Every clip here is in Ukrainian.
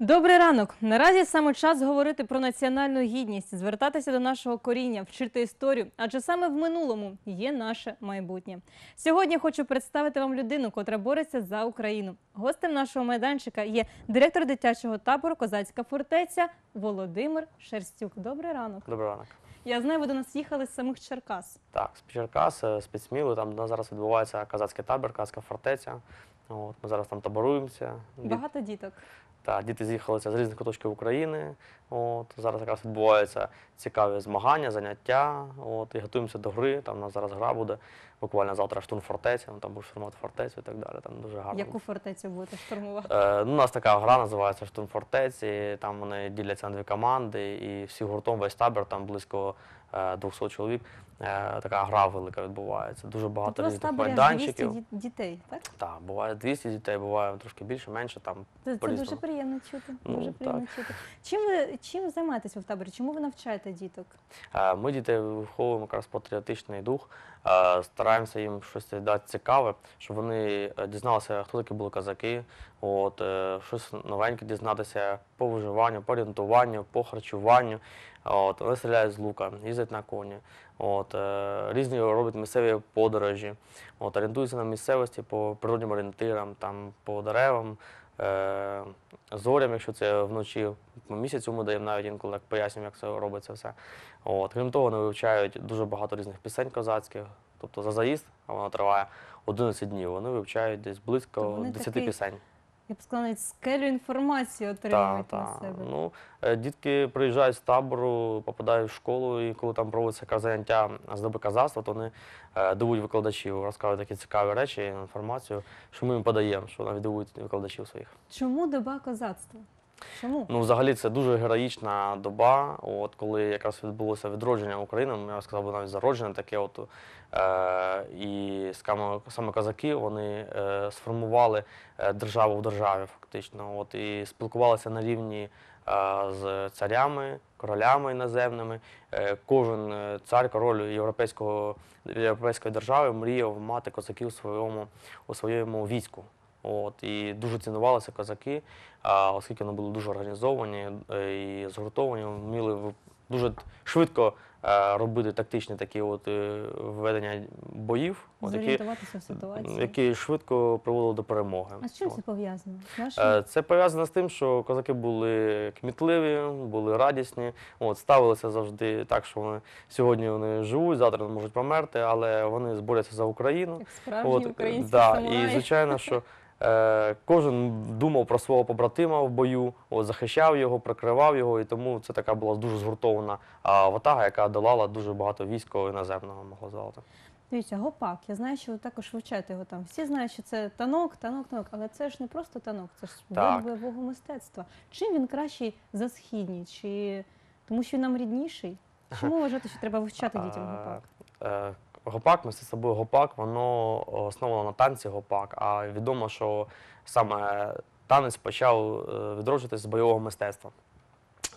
Добрий ранок. Наразі саме час говорити про національну гідність, звертатися до нашого коріння, вчити історію, адже саме в минулому є наше майбутнє. Сьогодні хочу представити вам людину, котра бореться за Україну. Гостем нашого майданчика є директор дитячого табору Козацька фортеця Володимир Шерстюк. Добрий ранок. Добрий ранок. Я знаю, ви до нас їхали з самих Черкас. Так, з Черкас, е, з Підсміли, там зараз відбувається казацький табір, казацька фортеця. От, ми зараз там таборуємося. Багато діток. та, діти з'їхалися з різних куточків України. От, зараз якраз відбуваються цікаві змагання, заняття. От, і готуємося до гри. Там у нас зараз гра буде. Буквально завтра штурм фортеця, ну, там буде штурмувати фортецю і так далі. Там дуже гарно. Яку фортецю будете штурмувати? Е, ну, у нас така гра називається Штурм фортеці. Там вони діляться на дві команди, і всі гуртом весь табір, там близько 200 чоловік. Е, така гра велика відбувається. Дуже багато Тобто різних майданчиків. 200 майданчиків. дітей, так? Так, буває 200 дітей, буває трошки більше, менше. Там Це, це дуже приємно чути. Ну, Дуже приємно чути. Чим ви чим займаєтесь ви в таборі? Чому ви навчаєте діток? Е, Ми дітей виховуємо якраз патріотичний дух, стараємося їм щось дати цікаве, щоб вони е, дізналися, хто такі були казаки, от, е, щось новеньке дізнатися по виживанню, по орієнтуванню, по харчуванню. От, вони стріляють з лука, їздять на коні. От, е, різні роблять місцеві подорожі, от, орієнтуються на місцевості по природнім орієнтирам, там, по деревам, е, зорям, якщо це вночі, по місяцю ми даємо навіть інколи так пояснюємо, як це робиться все. От. Крім того, вони вивчають дуже багато різних пісень козацьких. Тобто за заїзд, а вона триває 11 днів, вони вивчають десь близько вони 10 такий пісень. Я б сказала, навіть скелю інформації отримують на себе. Ну, е, дітки приїжджають з табору, попадають в школу, і коли там проводиться якраз заняття з доби казацтва, то вони е, дивують викладачів, розказують такі цікаві речі, інформацію, що ми їм подаємо, що навіть дивують викладачів своїх. Чому доба козацтва? Чому? Ну, взагалі, це дуже героїчна доба, от коли якраз відбулося відродження України, я б сказав би навіть зародження таке. От, е, і саме, саме козаки вони е, сформували е, державу в державі, фактично. От, і спілкувалися на рівні е, з царями, королями іноземними. Е, кожен е, цар, король європейського, європейської держави мріяв мати козаків у своєму, у своєму війську. От, і дуже цінувалися козаки, а, оскільки вони були дуже організовані е, і згуртовані, вміли дуже швидко е, робити тактичні такі от е, введення боїв, от, які, в ситуації. які швидко приводили до перемоги. А з чим От. це пов'язано? Це пов'язано з тим, що козаки були кмітливі, були радісні, от, ставилися завжди так, що вони сьогодні вони живуть, завтра вони можуть померти, але вони зборються за Україну. Як справжні От, українські да. І звичайно, що е, кожен думав про свого побратима в бою, захищав його, прикривав його, і тому це така була дуже згуртована а, ватага, яка долала дуже багато військового іноземного, могло звати. Дивіться, гопак. Я знаю, що ви також вивчаєте його там. Всі знають, що це танок, танок, танок, але це ж не просто танок, це ж вид бойового мистецтва. Чим він кращий за східній? Чи тому, що він нам рідніший? Чому вважати, що треба вивчати дітям гопак? Е, Гопак, ми собою гопак, воно основано на танці гопак. А відомо, що саме танець почав е, відроджуватися з бойового мистецтва.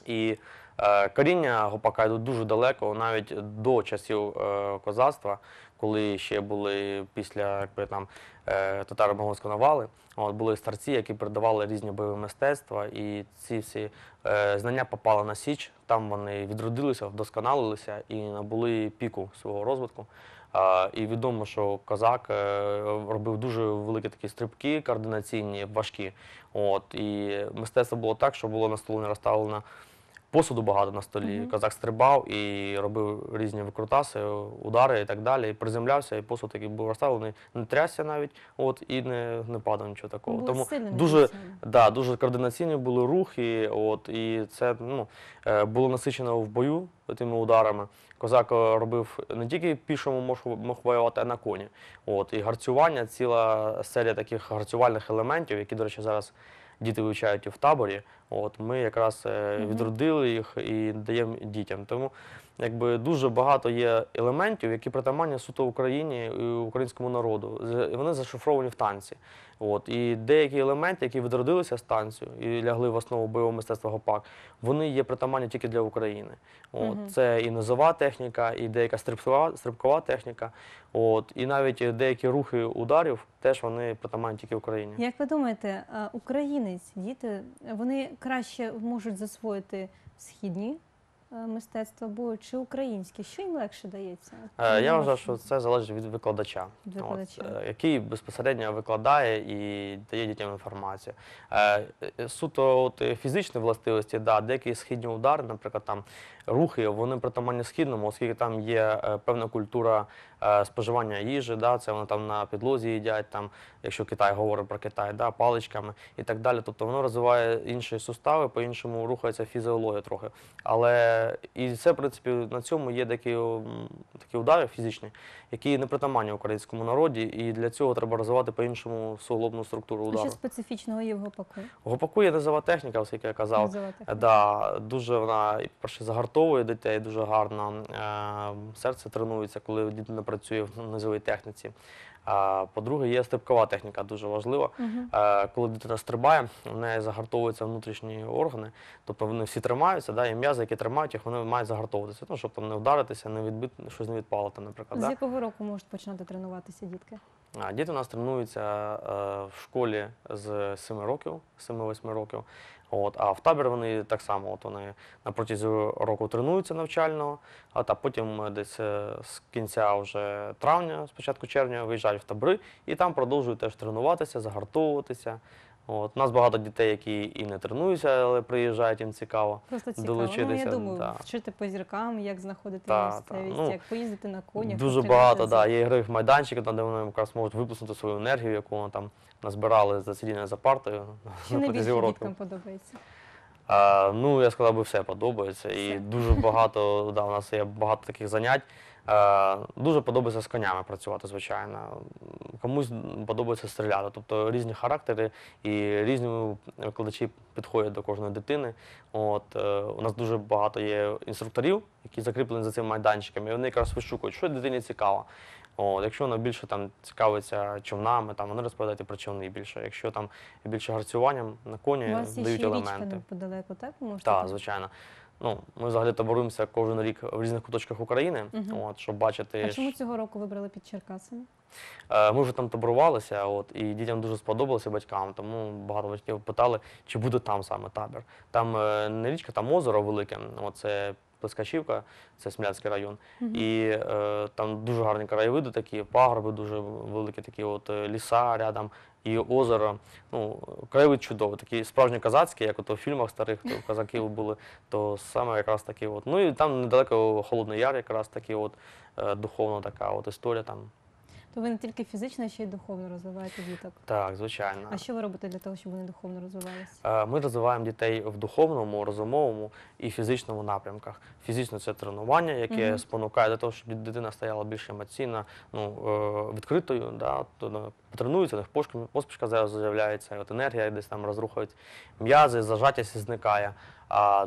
І е, коріння гопака йдуть дуже далеко, навіть до часів е, козацтва, коли ще були після якби, там, е, татаро-монгольської навали, от, були старці, які передавали різні бойові мистецтва, і ці всі е, знання попали на Січ, там вони відродилися, вдосконалилися і набули піку свого розвитку. А, і відомо, що козак е, робив дуже великі такі стрибки, координаційні, важкі. От, і мистецтво було так, що було на столі розставлено посуду багато на столі. Мгм. Козак стрибав і робив різні викрутаси, удари і так далі. І приземлявся, і посуд такий був розставлений, не трясся навіть, от, і не, не падав нічого такого. Були Тому дуже. Да, дуже координаційні були рухи, от, і це ну, е, було насичено в бою тими ударами. Козак е, робив не тільки пішому мог, мог воювати, а на коні. От, і гарцювання, ціла серія таких гарцювальних елементів, які, до речі, зараз діти вивчають і в таборі. От, ми якраз е, відродили їх і даємо дітям. Тому якби дуже багато є елементів, які притаманні суто Україні і українському народу. І Вони зашифровані в танці. От, і деякі елементи, які відродилися з танцю і лягли в основу бойового мистецтва гопак, вони є притаманні тільки для України. От, Мгм. Це і низова техніка, і деяка стрибкова, стрибкова техніка. От, і навіть деякі рухи ударів теж вони притаманні тільки Україні. Як ви думаєте, українець, діти, вони краще можуть засвоїти східні е, мистецтва бою чи українські? Що їм легше дається? Е, Я вважаю, що це залежить від викладача, Від викладача. От, е, який безпосередньо викладає і дає дітям інформацію. Е, е, Суто от, е, фізичні властивості, да, деякі східні удар, наприклад, там рухи, вони притаманні східному, оскільки там є е, певна культура е, споживання їжі, да, це вони там на підлозі їдять, там, якщо Китай говорить про Китай, да, паличками і так далі. Тобто воно розвиває інші сустави, по-іншому рухається фізіологія трохи. Але і це, в принципі, на цьому є такі, такі удари фізичні, які не притаманні українському народі, і для цього треба розвивати по-іншому суглобну структуру А удару. що специфічного є в гопаку? Гопаку є низова техніка, оскільки я казав. Да, дуже вона перше загартовує дітей, дуже гарно. Е, серце тренується, коли дитина працює в низовій техніці. По-друге, є стрибкова техніка, дуже важлива. Е, коли дитина стрибає, в неї загартовуються внутрішні органи, тобто вони всі тримаються, да, і м'язи, які тримають їх, вони мають загартовуватися, ну, щоб там не вдаритися, не відбити, щось не відпалити, наприклад. З Да? якого року можуть починати тренуватися дітки? Діти у нас тренуються е, в школі з 7 років, 7-8 років. От, а в табір вони так само, от вони на протязі року тренуються навчального, а потім е, десь е, з кінця вже травня, з початку червня, виїжджають в табори і там продовжують теж тренуватися, загартовуватися. От. У нас багато дітей, які і не тренуються, але приїжджають, їм цікаво. Просто цікаво. Ну, я думаю, да. вчити по зіркам, як знаходити Та, місцевість, та, ну, як поїздити на конях. Дуже багато, да, є ігрових майданчиків, там, де вони якраз можуть випуснути свою енергію, яку вони там назбирали за сидіння за партою Чи на найбільше року. діткам подобається? А, ну, я сказав би, все подобається. І дуже багато, да, у нас є багато таких занять. А, дуже подобається з конями працювати, звичайно. Комусь подобається стріляти. Тобто різні характери і різні викладачі підходять до кожної дитини. От, е, у нас дуже багато є інструкторів, які закріплені за цим майданчиком, і вони якраз вишукують, що дитині цікаво. От, якщо вона більше там цікавиться човнами, там вони розповідають про човни більше. Якщо там більше гарцюванням на коні У вас дають ще річка елементи. неподалеку, так? Можете Так, звичайно. Ну, ми взагалі таборимося кожен рік в різних куточках України, Мгм. от, щоб бачити. А чому цього року вибрали під Черкасами? Е, Ми вже там таборувалися, от, і дітям дуже сподобалося батькам, тому багато батьків питали, чи буде там саме табір. Там е, не річка, там озеро велике, от, це Плескачівка, це Смілянський район. Мгм. І е, там дуже гарні краєвиди такі, пагорби, дуже великі такі от е, ліса рядом, і озеро. Ну, краєвид чудовий, такі справжній козацькі, як от у фільмах старих то казаків були, то саме якраз такі от. Ну і там недалеко Холодний Яр, якраз такі от е, духовна така от історія там. То ви не тільки фізично, а ще й духовно розвиваєте діток. Так, звичайно. А що ви робите для того, щоб вони духовно розвивалися? Е, Ми розвиваємо дітей в духовному, розумовому і фізичному напрямках. Фізично це тренування, яке Мгм. спонукає до того, щоб дитина стояла більш емоційно, ну, е, відкритою. Да, ну, потренується, них поспішка зараз з'являється, от енергія десь там розрухають м'язи, зажатість зникає. А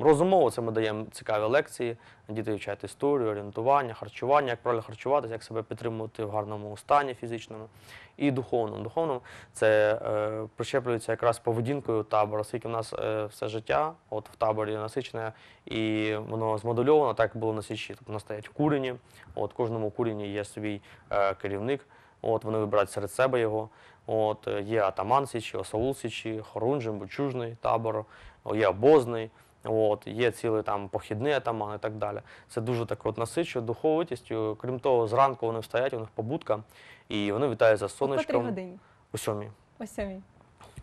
розумово це ми даємо цікаві лекції. Діти вчать історію, орієнтування, харчування, як правильно харчуватися, як себе підтримувати в гарному стані фізичному і духовному. Духовному це е, прищеплюється якраз поведінкою табору, оскільки в нас е, все життя от в таборі насичене, і воно змодульовано, так було на січі. Тобто нас стоять курені, от кожному курені є свій е, керівник, от вони вибирають серед себе його. От, е, є атаман Січі, осаул Січі, хорунжий, бучужний табор, є обозний. От, є цілий там похідний атаман і так далі. Це дуже так от насичує духовитістю. Крім того, зранку вони встають, у них побудка, і вони вітають за О сонечком годині? у сьомій. О сьомій.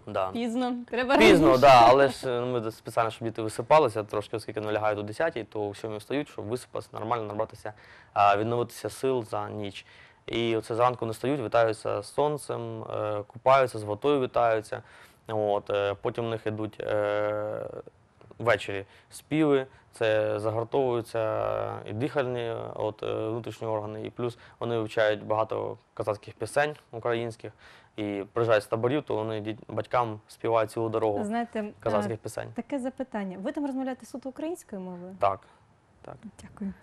Да. Пізно. Треба Пізно, раніше. да, але ж е, ми спеціально, щоб діти висипалися, трошки, оскільки вони лягають о 10 то у 7 встають, щоб висипатися, нормально набратися, відновитися сил за ніч. І оце зранку не стають, вітаються з сонцем, е, купаються, з водою вітаються. От, е, потім у них йдуть ввечері співи, це загартовуються і дихальні от, е, внутрішні органи, і плюс вони вивчають багато казацьких пісень українських. І приїжджають з таборів, то вони батькам співають цілу дорогу Знаєте, е, казацьких пісень. таке запитання. Ви там розмовляєте суто українською мовою? Так. Дякую.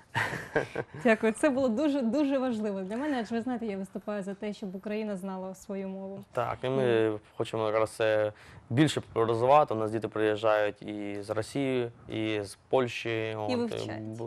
Дякую. Це було дуже дуже важливо для мене, адже ви знаєте, я виступаю за те, щоб Україна знала свою мову. Так, і ми хочемо якраз це більше розвивати. У нас діти приїжджають і з Росії, і з Польщі. І от, вивчають.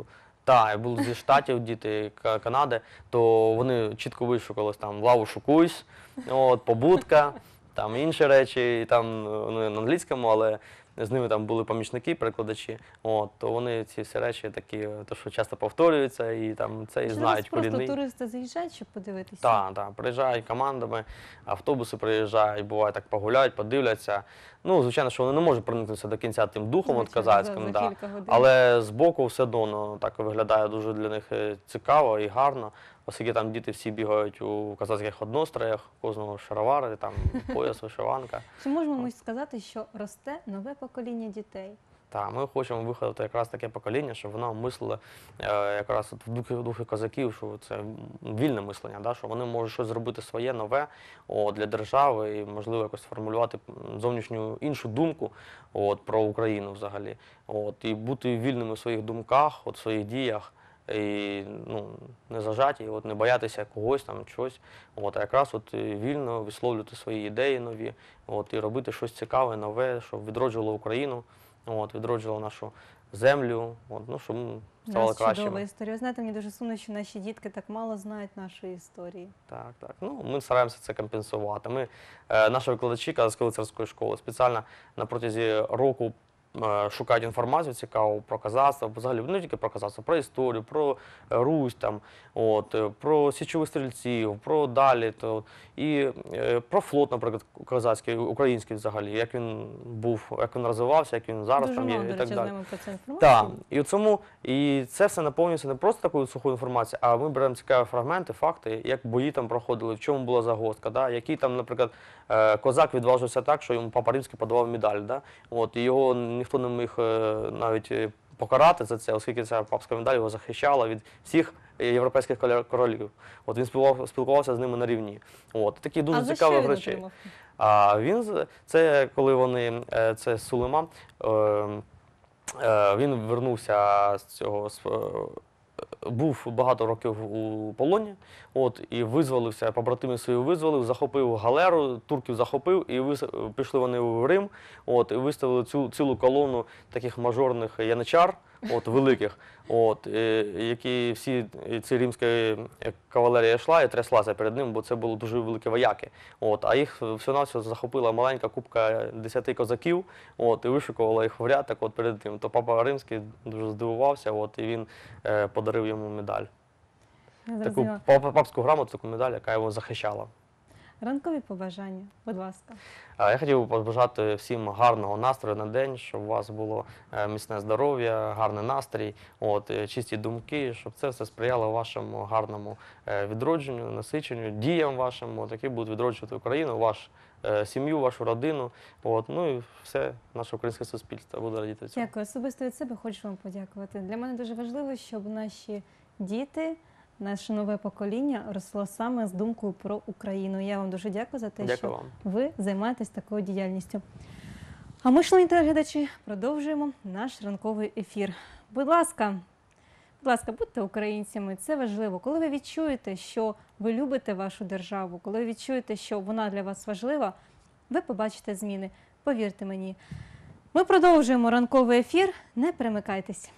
Так, були зі Штатів діти Канади, то вони чітко вишукались там лаву шукуйсь, от, побудка, там інші речі, і там вони на англійському, але з ними там були помічники, перекладачі. От, то вони ці всі речі такі, то що часто повторюються, і там це і Чи знають просто корінний. туристи заїжджають, щоб подивитися? Так, так, приїжджають командами, автобуси приїжджають, буває так погуляють, подивляться. Ну, звичайно, що вони не можуть проникнутися до кінця тим духом от Звичайно, козацьким. за, да. Але збоку все одно так виглядає дуже для них е, цікаво і гарно, оскільки там діти всі бігають у козацьких одностроях, у кожного шаровари, там пояс, вишиванка. Чи можемо ми сказати, що росте нове покоління дітей? Так, ми хочемо виховати якраз таке покоління, щоб воно мислило е, якраз в духі, в духі козаків, що це вільне мислення, да, що вони можуть щось зробити своє нове для держави і, можливо, якось сформулювати зовнішню іншу думку от, про Україну взагалі. От, і бути вільними в своїх думках, от, в своїх діях. І ну, не зажаті, і от, не боятися когось там чогось. От, а якраз от, е, вільно висловлювати свої ідеї нові, от, і робити щось цікаве, нове, щоб відроджувало Україну от, відроджувала нашу землю, от, ну, щоб ставали нас чудова історія. Знаєте, мені дуже сумно, що наші дітки так мало знають нашої історії. Так, так. Ну, ми стараємося це компенсувати. Ми, е, наші викладачі Казацької лицарської школи спеціально на протязі року шукають інформацію цікаву про казацтво, взагалі не тільки про казацтво, про історію, про Русь, там, от, е, про січових стрільців, про далі. То, і е, про флот, наприклад, казацький, український взагалі, як він був, як він розвивався, як він зараз дуже там є і так далі. Так, і цьому і це все наповнюється не просто такою сухою інформацією, а ми беремо цікаві фрагменти, факти, як бої там проходили, в чому була загвоздка, да? який там, наприклад, е, козак відважився так, що йому папа римський подавав медаль. Да? От, і його ніхто не міг е, навіть е, покарати за це, оскільки ця папська медаль його захищала від всіх європейських королів. От він спілкував- спілкувався з ними на рівні. От такі дуже а за цікаві що речі. А він це коли вони е, це Сулейман. е, е, Він вернувся з цього е, був багато років у полоні, от і визволився, побратими свої визволив, захопив галеру, турків захопив, і вис- пішли вони в Рим. От і виставили цю цілу колону таких мажорних яничар, от великих, от е, які всі ці римська кавалерія йшла і тряслася перед ним, бо це були дуже великі вояки. От, а їх всього навсього захопила маленька купка десяти козаків, от, і вишикувала їх в ряд так от перед тим. То папа Римський дуже здивувався, от, і він е, подарив йому медаль. Я Таку зрозуміла. папську грамоту, таку медаль, яка його захищала. Ранкові побажання, будь ласка. Я хотів би побажати всім гарного настрою на день, щоб у вас було е, міцне здоров'я, гарний настрій, от, е, чисті думки, щоб це все сприяло вашому гарному е, відродженню, насиченню, діям вашим, от, які будуть відроджувати Україну, ваш сім'ю, вашу родину. От, ну і все наше українське суспільство буде радіти цьому. Дякую. Особисто від себе хочу вам подякувати. Для мене дуже важливо, щоб наші діти, наше нове покоління росло саме з думкою про Україну. Я вам дуже дякую за те, Дякую що вам. ви займаєтесь такою діяльністю. А ми, шановні телеглядачі, продовжуємо наш ранковий ефір. Будь ласка, будь ласка, будьте українцями. Це важливо. Коли ви відчуєте, що ви любите вашу державу, коли ви відчуєте, що вона для вас важлива, ви побачите зміни. Повірте мені. Ми продовжуємо ранковий ефір. Не перемикайтесь.